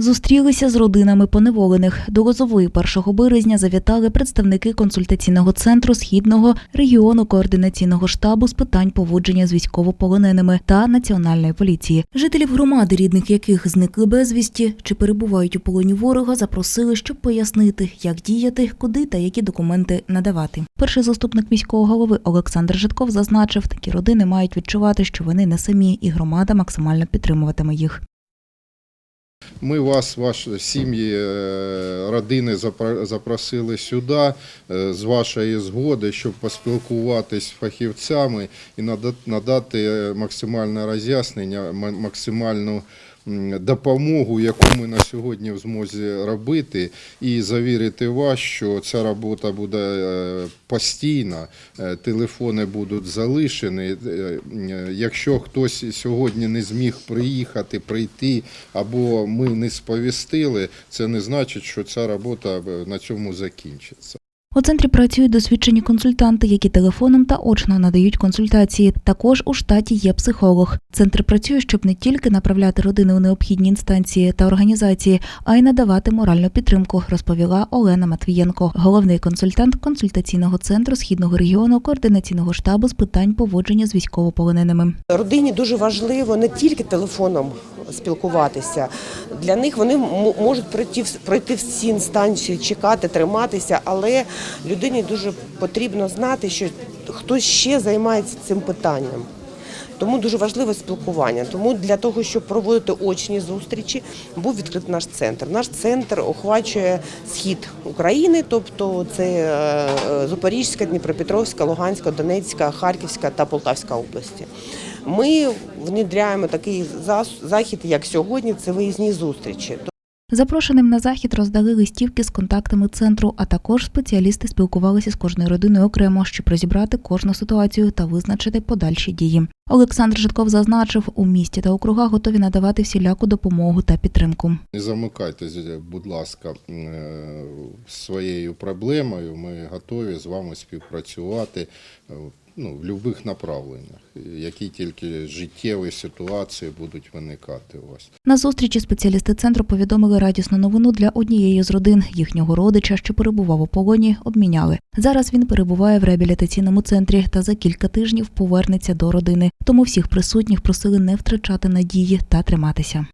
Зустрілися з родинами поневолених. До Лозової 1 березня завітали представники консультаційного центру східного регіону координаційного штабу з питань поводження з військовополоненими та національної поліції. Жителів громади, рідних яких зникли безвісті чи перебувають у полоні ворога, запросили, щоб пояснити, як діяти, куди та які документи надавати. Перший заступник міського голови Олександр Житков зазначив, такі родини мають відчувати, що вони не самі, і громада максимально підтримуватиме їх. Ми вас, ваші сім'ї, е, родини запросили сюди е, з вашої згоди, щоб поспілкуватись з фахівцями і надати е, максимальне роз'яснення, максимальну допомогу, яку ми на сьогодні в змозі робити, і завірити вас, що ця робота буде е, постійна, е, телефони будуть залишені. Е, Якщо хтось сьогодні не зміг приїхати, прийти або ми не сповістили, це не значить, що ця робота на цьому закінчиться. У центрі працюють досвідчені консультанти, які телефоном та очно надають консультації. Також у штаті є психолог. Центр працює, щоб не тільки направляти родини у необхідні інстанції та організації, а й надавати моральну підтримку, розповіла Олена Матвієнко, головний консультант консультаційного центру східного регіону координаційного штабу з питань поводження з військовополоненими. Родині дуже важливо не тільки телефоном спілкуватися. Для них вони можуть пройти, пройти всі інстанції, чекати, триматися, але людині дуже потрібно знати, що хтось ще займається цим питанням. Тому дуже важливе спілкування. Тому для того, щоб проводити очні зустрічі, був відкритий наш центр. Наш центр охвачує схід України, тобто це е, Запорізька, Дніпропетровська, Луганська, Донецька, Харківська та Полтавська області. Ми внедряємо такий захід, як сьогодні, це виїзні зустрічі. Запрошеним на захід роздали листівки з контактами центру, а також спеціалісти спілкувалися з кожною родиною окремо, щоб розібрати кожну ситуацію та визначити подальші дії. Олександр Житков зазначив, у місті та округах готові надавати всіляку допомогу та підтримку. Не замикайтесь, будь ласка, е, своєю проблемою. Ми готові з вами співпрацювати ну, в будь-яких направленнях, які тільки життєві ситуації будуть виникати у вас. На зустрічі спеціалісти центру повідомили радісну новину для однієї з родин. Їхнього родича, що перебував у полоні, обміняли. Зараз він перебуває в реабілітаційному центрі та за кілька тижнів повернеться до родини. Тому всіх присутніх просили не втрачати надії та триматися.